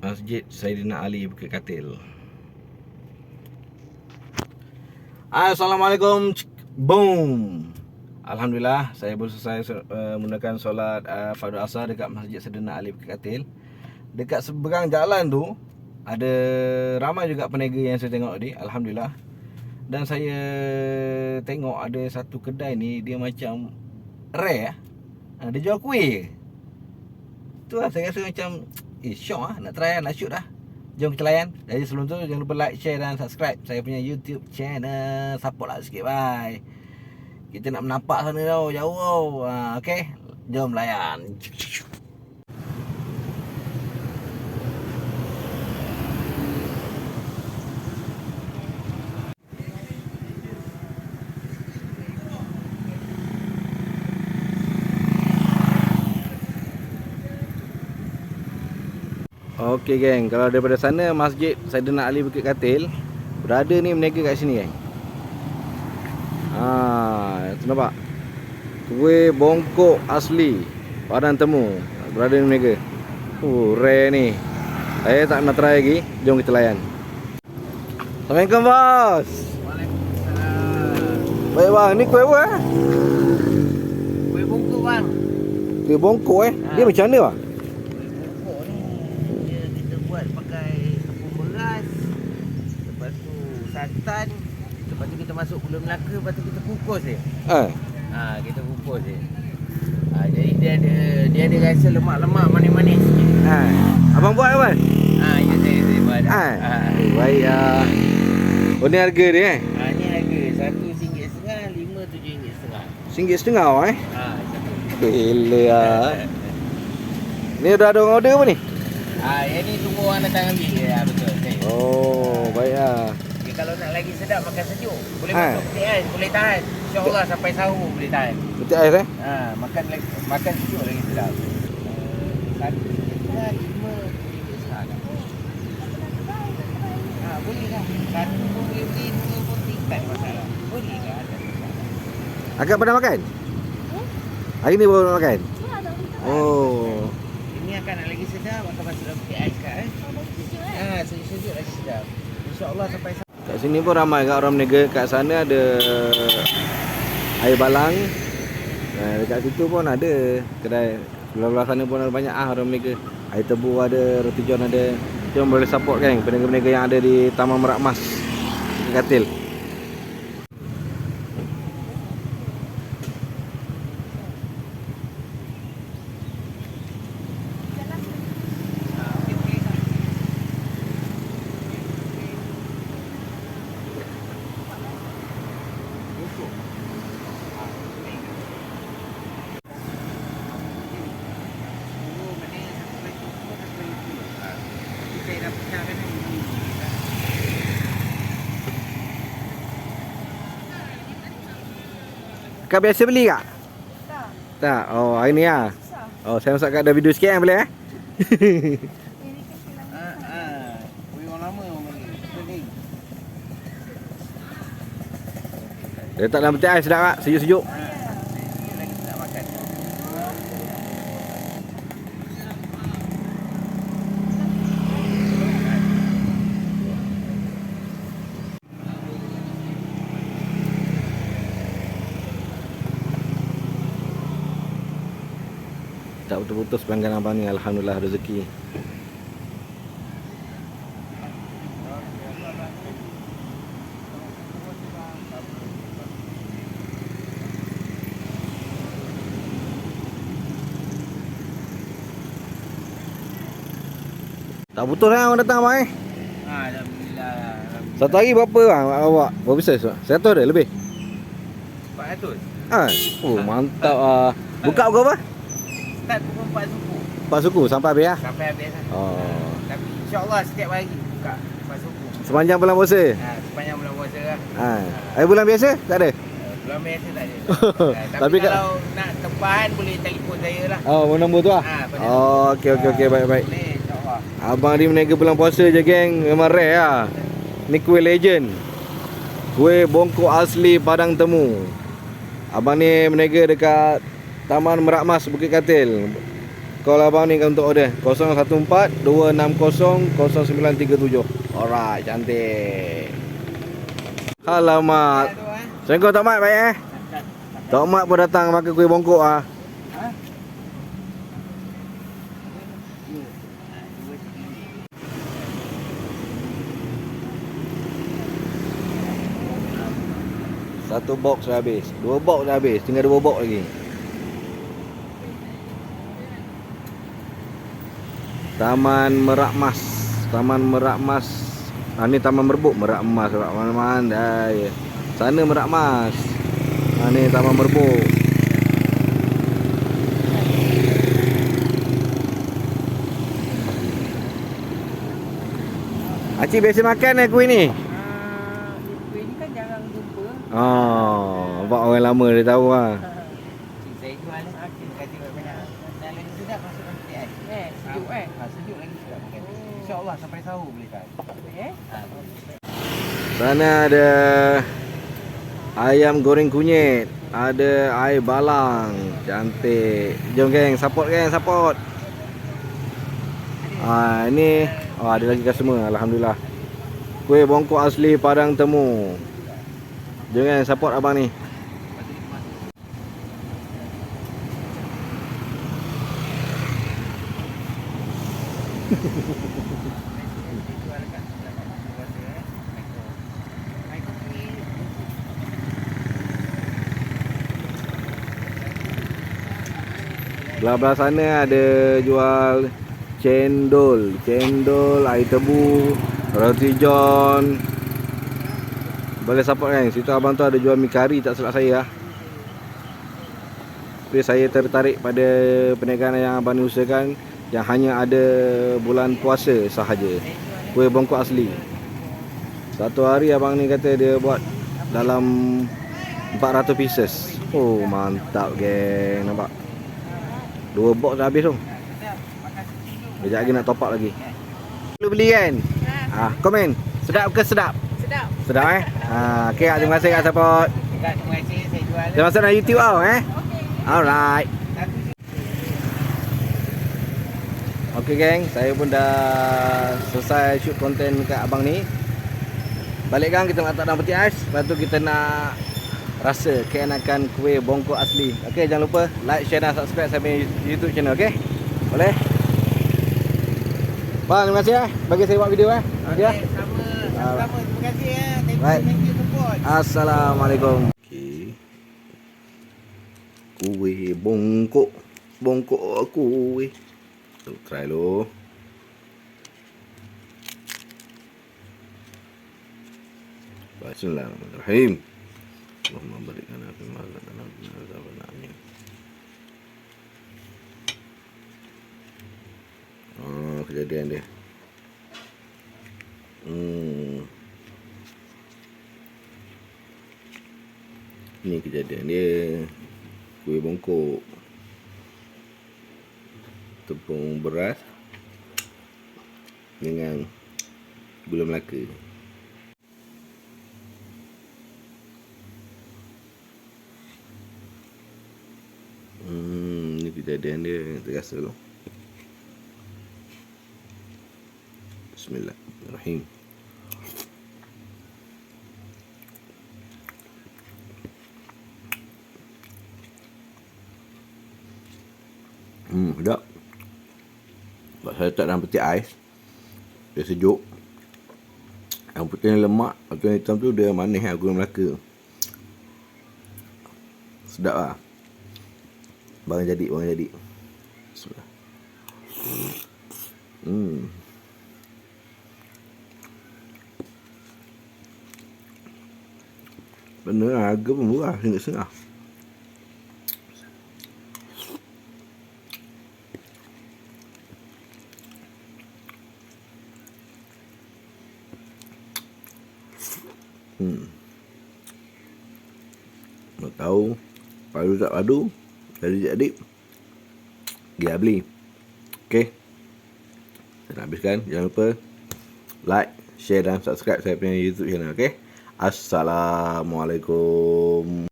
Masjid Saidina Ali Bukit Katil. Assalamualaikum. Boom. Alhamdulillah saya baru selesai uh, menggunakan solat uh, fardu asar dekat Masjid Saidina Ali Bukit Katil. Dekat seberang jalan tu ada ramai juga peniaga yang saya tengok tadi. Alhamdulillah. Dan saya tengok ada satu kedai ni dia macam rare. Ah, Dia jual kuih. Tu lah saya rasa macam Eh syok lah Nak try lah Nak shoot lah Jom kita layan. Jadi sebelum tu Jangan lupa like, share dan subscribe. Saya punya YouTube channel. Support lah sikit bye. Kita nak menampak sana tau Jauh tau. Ha, Okay Jom layan Okey geng, kalau daripada sana Masjid Saidina Ali Bukit Katil berada ni berniaga kat sini geng. Ha, tu nampak. Kuih bongkok asli Padang Temu berada ni berniaga. Oh, rare ni. Saya tak nak try lagi. Jom kita layan. Assalamualaikum bos. Waalaikumsalam. Baik bang, ni kuih apa eh? Kuih bungkus bang. Kuih bongkok eh. Dia Ha. macam mana bang? Kuih bungkus ni dia kita buat pakai tepung beras. Lepas tu santan. Lepas tu kita masuk gula Melaka, lepas tu kita kukus dia. Ha. Ha, kita kukus dia. Ha, jadi dia ada dia ada rasa lemak-lemak manis-manis sikit. Ha. Abang buat apa? Ha, ya saya saya buat. Ha. Ha. Eh, Baik ah. Oh ni harga dia eh. Ha, ni harga satu singgit setengah, lima tujuh ringgit setengah. Singgit setengah eh. Ha, satu. Gila ah. Ni dah ada orang order apa ni? Ha, yang ni tunggu orang datang ambil. Ya, betul. Saya. Oh, baik ah. Lagi sedap makan sejuk. Boleh Ha. masuk petik ais, boleh tahan. InsyaAllah sampai sahur boleh tahan. Betul ais eh? Ha, makan lagi makan sejuk lagi sedap. Uh, satu setengah lima ringgit setengah. Ha, boleh lah. Satu pun boleh beli, dua pun tiga tak ada masalah. Boleh lah. ada masalah. Agak pernah makan? Hari ni baru nak makan? Oh. Ini akan nak lagi sedap, akan masuk dalam petik ais kat eh. Ha, sejuk-sejuk lagi sedap. InsyaAllah sampai sahur. Kat sini pun ramai kat orang berniaga. Kat sana ada air balang. Nah, dekat situ pun ada kedai. Belah-belah sana pun ada banyak ah orang berniaga. Air tebu ada, roti john ada. Jom boleh support kan peniaga-peniaga yang ada di Taman Merak Mas. Katil. Ha, okey, boleh tak? Bungkus. Ha, boleh. Oh, maknanya satu lagi bungkus, satu lagi bungkus. Ha, tapi saya dah pecahkan dah, ini. Kau biasa beli tak? Tak, Tak. Oh, hari ni ah. Oh, saya masak kat ada video sikit kan boleh eh? Ini kan silang. Ha, ha. Kuih orang lama orang bagi. Boleh. Dia tak dalam peti ais sedap tak? Sejuk-sejuk. Tak putus-putus pelanggan abang ni Alhamdulillah rezeki Tak putus lah orang datang abang eh Ha, Alhamdulillah. Satu hari berapa bang awak Berapa bisnes? Satu ada lebih? 400. Ha? Oh mantap ah. Buka pukul apa? Start pukul 4 suku. Empat suku sampai habis lah Sampai habis lah. Oh. Tapi insyaAllah setiap hari buka 4 suku. Sepanjang bulan puasa Ha, sepanjang bulan puasa lah. ha. Hari bulan biasa? Tak ada? Uh, bulan biasa tak ada. Ha, tapi, tapi kalau nak tempahan boleh telefon saya lah. Oh nombor tu lah? Ha, Oh okey okey okey baik-baik Boleh insyaAllah. Abang ni meniaga bulan puasa je geng Memang rare lah Ni kuih legend Kuih bongkok asli Padang Temu Abang ni meniaga dekat Taman Merak Mas Bukit Katil call abang ni untuk order 014 260 0937. Alright, cantik. Eh. Assalamualaikum Tok Mat baik eh. Tok Mat pun datang makan kuih bongkok ah. Satu box dah habis. Dua box dah habis. Tinggal dua box lagi. Taman Merak Mas. Taman Merak Mas. Ha ni Taman Merbuk Merak Mas. Merak mana-mana dah. Ya. Sana Merak Mas. Ha ni Taman Merbuk. Acik biasa makan eh kuih ni? Ah, kuih ni kan jarang jumpa. Oh, nampak orang lama dia tahu lah. Cik saya jual ni aku kata banyak. Dan lagi sedap masuk dalam petik ais. Eh, sejuk eh. Ha, sejuk lagi sedap makan. InsyaAllah sampai sahur boleh kan. Eh? Ha, Sana ada ayam goreng kunyit, ada air balang, cantik. Jom geng, support geng, support. Ah ini oh, ada lagi customer alhamdulillah. Kuih bongkok asli Padang Temu. Jom geng, support abang ni. jual kat dapat puasa eh. Mai kopi. Belah-belah sana ada jual cendol, cendol, air tebu, roti john. Boleh support kan? Situ abang tu ada jual mi kari tak silap saya lah. Tapi saya tertarik pada perniagaan yang abang ni usahakan yang hanya ada bulan puasa sahaja. Kuih bongkok asli. Satu hari abang ni kata dia buat dalam 400 pieces. Oh mantap geng nampak. Dua box dah habis tu. Kejap lagi nak top up lagi. Lu beli kan? Ah, komen. Sedap ke sedap? Sedap. Sedap eh? Ha, okey, terima kasih kat support. Terima kasih saya jual. Masuk dalam YouTube tau eh. Alright. Okey geng, saya pun dah selesai shoot konten kat abang ni. Balik gang kita nak letak dalam peti ais, lepas tu kita nak rasa keenakan kuih bongkok asli. Okey, jangan lupa like, share dan subscribe saya punya YouTube channel, okey? Boleh? Bang, terima kasih eh bagi saya buat video eh. Okey. Okey, sama. Sama-sama. Terima kasih ya. Thank you, Baik. thank you support. Assalamualaikum. Okey. Kuih bongkok. Bongkok kuih. Tu try dulu. Bismillahirrahmanirrahim. Allahumma barik lana fi ma razaqtana wa qina adzaban amin. Oh, kejadian dia. Hmm. Ni kejadian dia Kuih bongkok Tepung beras Dengan Gula Melaka. Hmm, ni kejadian dia terasa tu. Bismillahirrahmanirrahim. Hmm, sedap. Sebab saya letak dalam peti ais. Dia sejuk. Yang putih ni lemak. Tu yang hitam tu dia manis lah. Gula Melaka. Sedap lah. Bang jadi, bang jadi. Bismillah. Hmm. Benar harga pun murah. Ringgit Hmm. Nak tahu padu tak padu jadi jadi dia beli. Okey. Saya nak habiskan. Jangan lupa like, share dan subscribe saya punya YouTube channel. Okey. Assalamualaikum.